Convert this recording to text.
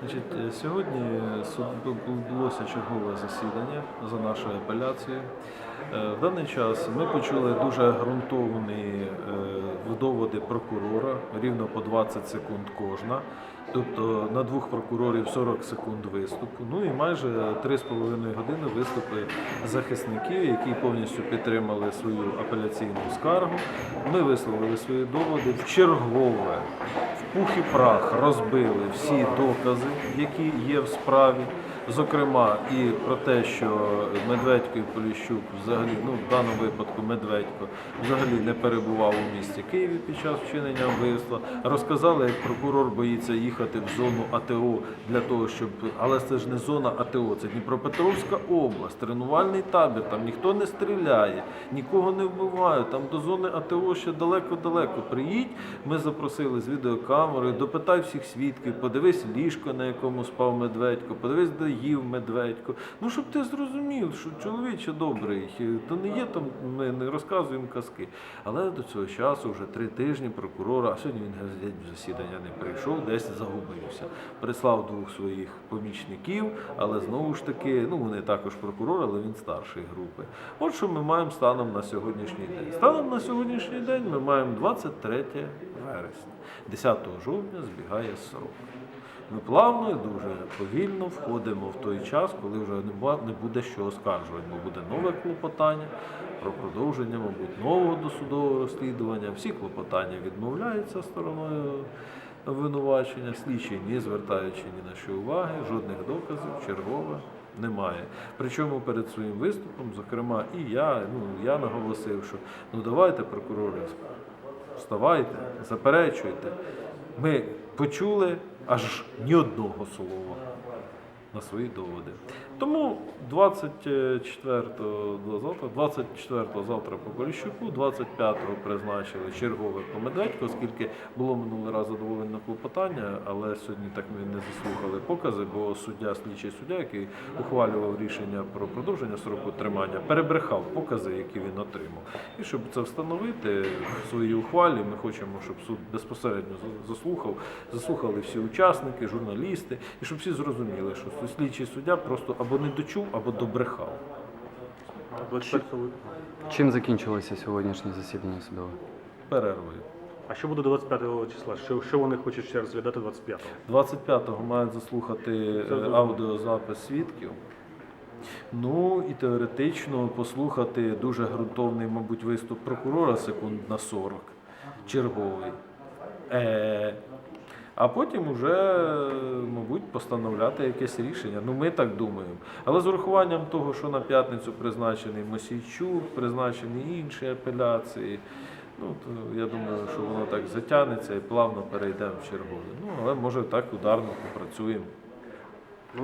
Значить, е, сьогодні відбулося чергове засідання за нашою апеляцією. Е, В даний час ми почули дуже ґрунтовні е, доводи прокурора, рівно по 20 секунд кожна. Тобто на двох прокурорів 40 секунд виступу. Ну і майже 3,5 години виступи захисників, які повністю підтримали свою апеляційну скаргу. Ми висловили свої доводи в чергове, пух і прах розбили всі докази, які є в справі. Зокрема, і про те, що Медведько і Поліщук взагалі, ну в даному випадку Медведько взагалі не перебував у місті Києві під час вчинення вбивства. Розказали, як прокурор боїться їхати в зону АТО для того, щоб але це ж не зона АТО, це Дніпропетровська область, тренувальний табір. Там ніхто не стріляє, нікого не вбивають. Там до зони АТО ще далеко-далеко. Приїдь. Ми запросили з відеокамерою, допитай всіх свідків, подивись ліжко, на якому спав Медведько, подивись, де їв Медведько. Ну, щоб ти зрозумів, що чоловіче добрий, то не є там, ми не розказуємо казки. Але до цього часу вже три тижні прокурора, а сьогодні він геть в засідання не прийшов, десь загубився. Прислав двох своїх помічників, але знову ж таки, ну вони також прокурори, але він старшої групи. От що ми маємо станом на сьогоднішній день. Станом на сьогоднішній день ми маємо 23 вересня. 10 жовтня збігає срок. Ми плавно і дуже повільно входимо в той час, коли вже не буде що оскаржувати, бо буде нове клопотання про продовження, мабуть, нового досудового розслідування. Всі клопотання відмовляються стороною винувачення, слідчий не звертаючи ні на що уваги, жодних доказів, чергове. Немає. Причому перед своїм виступом, зокрема, і я, ну я наголосив, що ну давайте, прокурори, вставайте, заперечуйте. Ми почули аж ні одного слова на свої доводи. Тому 24-го до завтра, 24-го завтра по Поліщуку, 25-го призначили чергове по оскільки було минулий раз задоволено клопотання, але сьогодні так ми не заслухали покази, бо суддя, слідчий суддя, який ухвалював рішення про продовження сроку тримання, перебрехав покази, які він отримав. І щоб це встановити в своїй ухвалі, ми хочемо, щоб суд безпосередньо заслухав, заслухали всі учасники, журналісти, і щоб всі зрозуміли, що слідчий суддя просто або не дочув, або добрехав. 25 липня. Чим закінчилося сьогоднішнє засідання судове? Перервою. А що буде 25 числа? Що, що вони хочуть ще розглядати 25-го? 25-го мають заслухати е, аудіозапис свідків. Ну і теоретично послухати дуже ґрунтовний, мабуть, виступ прокурора секунд на 40, черговий. Е, а потім уже, мабуть, постановляти якесь рішення. Ну, ми так думаємо. Але з урахуванням того, що на п'ятницю призначений Мосійчук, призначені інші апеляції. Ну, то я думаю, що воно так затягнеться і плавно перейдемо в чергове. Ну, але може так ударно попрацюємо.